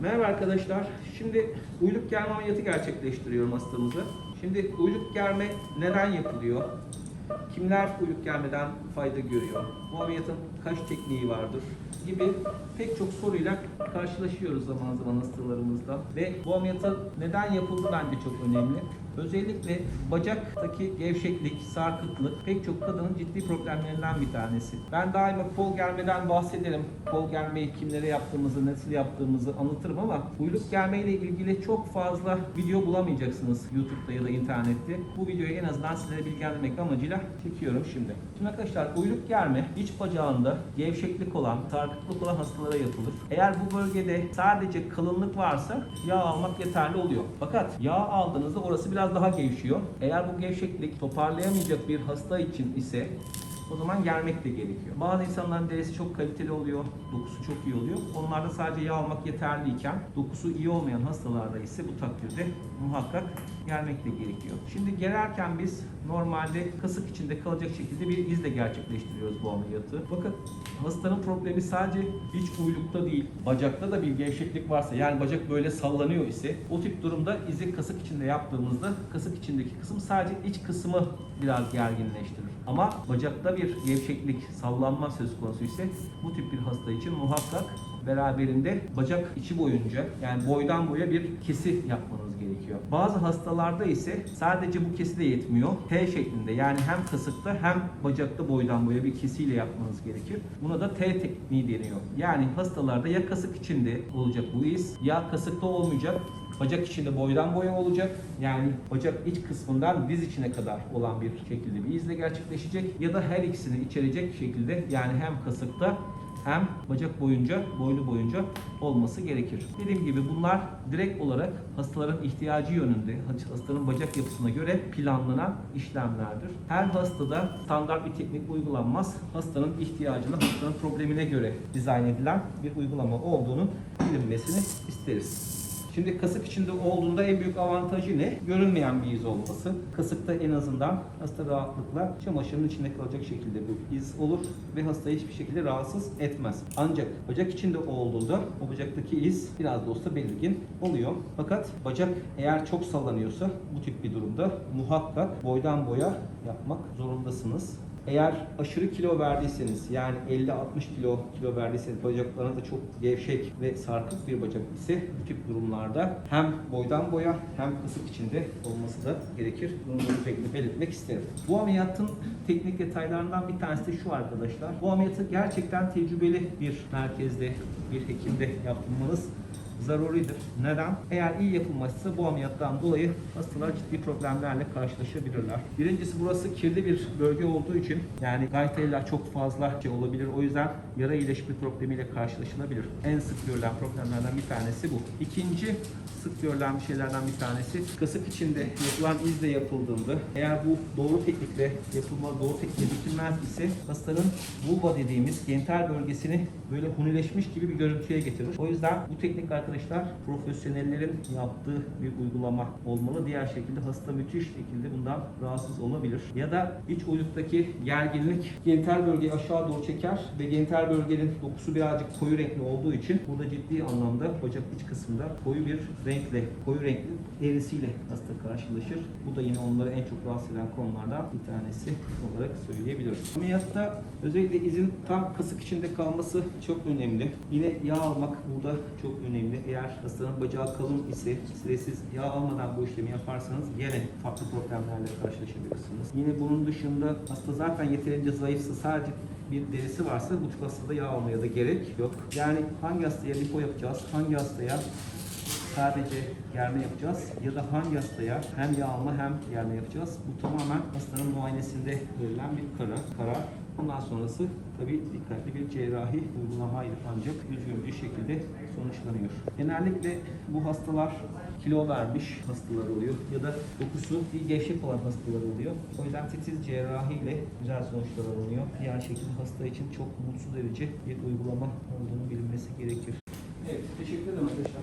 Merhaba arkadaşlar. Şimdi uyluk germe ameliyatı gerçekleştiriyorum hastamıza. Şimdi uyluk germe neden yapılıyor? Kimler uyluk germeden fayda görüyor? Bu ameliyatın kaç tekniği vardır? Gibi pek çok soruyla karşılaşıyoruz zaman zaman hastalarımızla. Ve bu ameliyatın neden yapıldı bence çok önemli. Özellikle bacaktaki gevşeklik, sarkıklık pek çok kadının ciddi problemlerinden bir tanesi. Ben daima kol germeden bahsederim. Kol germeyi kimlere yaptığımızı, nasıl yaptığımızı anlatırım ama uyluk germe ile ilgili çok fazla video bulamayacaksınız YouTube'da ya da internette. Bu videoyu en azından sizlere bilgilendirmek amacıyla çekiyorum şimdi. Şimdi arkadaşlar uyluk germe iç bacağında gevşeklik olan, sarkıklık olan hastalara yapılır. Eğer bu bölgede sadece kalınlık varsa yağ almak yeterli oluyor. Fakat yağ aldığınızda orası biraz daha gevşiyor. Eğer bu gevşeklik toparlayamayacak bir hasta için ise o zaman germek de gerekiyor. Bazı insanların derisi çok kaliteli oluyor, dokusu çok iyi oluyor. Onlarda sadece yağ almak yeterliyken dokusu iyi olmayan hastalarda ise bu takdirde muhakkak germek de gerekiyor. Şimdi gererken biz normalde kasık içinde kalacak şekilde bir izle gerçekleştiriyoruz bu ameliyatı. Bakın hastanın problemi sadece iç uylukta değil, bacakta da bir gevşeklik varsa yani bacak böyle sallanıyor ise o tip durumda izi kasık içinde yaptığımızda kasık içindeki kısım sadece iç kısmı biraz gerginleştirir. Ama bacakta bir gevşeklik, sallanma söz konusu ise bu tip bir hasta için muhakkak beraberinde bacak içi boyunca yani boydan boya bir kesi yapmanız gerekiyor. Bazı hastalarda ise sadece bu kesi de yetmiyor. T şeklinde yani hem kasıkta hem bacakta boydan boya bir kesiyle yapmanız gerekir. Buna da T tekniği deniyor. Yani hastalarda ya kasık içinde olacak bu iz ya kasıkta olmayacak Bacak içinde boydan boya olacak. Yani bacak iç kısmından diz içine kadar olan bir şekilde bir izle gerçekleşecek. Ya da her ikisini içerecek şekilde yani hem kasıkta hem bacak boyunca, boynu boyunca olması gerekir. Dediğim gibi bunlar direkt olarak hastaların ihtiyacı yönünde, hastanın bacak yapısına göre planlanan işlemlerdir. Her hastada standart bir teknik uygulanmaz. Hastanın ihtiyacına, hastanın problemine göre dizayn edilen bir uygulama olduğunu bilinmesini isteriz. Şimdi kasık içinde olduğunda en büyük avantajı ne? Görünmeyen bir iz olması. Kasıkta en azından hasta rahatlıkla çamaşırın içinde kalacak şekilde bir iz olur ve hastayı hiçbir şekilde rahatsız etmez. Ancak bacak içinde olduğunda o bacaktaki iz biraz da olsa belirgin oluyor. Fakat bacak eğer çok sallanıyorsa bu tip bir durumda muhakkak boydan boya yapmak zorundasınız. Eğer aşırı kilo verdiyseniz yani 50-60 kilo kilo verdiyseniz bacaklarınız da çok gevşek ve sarkık bir bacak ise bu tip durumlarda hem boydan boya hem kasık içinde olması da gerekir. Bunu da belirtmek isterim. Bu ameliyatın teknik detaylarından bir tanesi de şu arkadaşlar. Bu ameliyatı gerçekten tecrübeli bir merkezde, bir hekimde yaptırmanız zaruridir. Neden? Eğer iyi yapılmazsa bu ameliyattan dolayı hastalar ciddi problemlerle karşılaşabilirler. Birincisi burası kirli bir bölge olduğu için yani gayteller çok fazla şey olabilir. O yüzden yara iyileşme problemiyle karşılaşılabilir. En sık görülen problemlerden bir tanesi bu. İkinci sık görülen bir şeylerden bir tanesi kasık içinde yapılan izle yapıldığında eğer bu doğru teknikle yapılma, doğru teknikle bitilmez ise hastanın vulva dediğimiz genital bölgesini böyle hunileşmiş gibi bir görüntüye getirir. O yüzden bu teknik arkadaşlar profesyonellerin yaptığı bir uygulama olmalı. Diğer şekilde hasta müthiş şekilde bundan rahatsız olabilir. Ya da iç uyluktaki gerginlik genital bölgeyi aşağı doğru çeker ve genital bölgenin dokusu birazcık koyu renkli olduğu için burada ciddi anlamda bacak iç kısmında koyu bir renkle, koyu renkli derisiyle hasta karşılaşır. Bu da yine onları en çok rahatsız eden konulardan bir tanesi olarak söyleyebiliriz. Ameliyatta özellikle izin tam kasık içinde kalması çok önemli. Yine yağ almak burada çok önemli. Eğer hastanın bacağı kalın ise ve siz yağ almadan bu işlemi yaparsanız yine farklı problemlerle karşılaşabilirsiniz. Yine bunun dışında hasta zaten yeterince zayıfsa sadece bir derisi varsa bu tip hastada yağ almaya da gerek yok. Yani hangi hastaya lipo yapacağız, hangi hastaya sadece germe yapacağız ya da hangi hastaya hem yağ alma hem germe yapacağız. Bu tamamen hastanın muayenesinde verilen bir karar. karar. Bundan sonrası tabii dikkatli bir cerrahi uygulamayla ancak düzgün bir şekilde sonuçlanıyor. Genellikle bu hastalar kilo vermiş hastalar oluyor ya da dokusu gevşek olan hastalar oluyor. O yüzden titiz cerrahi ile güzel sonuçlar alınıyor. Diğer şekilde hasta için çok mutsuz edici bir uygulama olduğunu bilinmesi gerekir. Evet, teşekkür ederim arkadaşlar.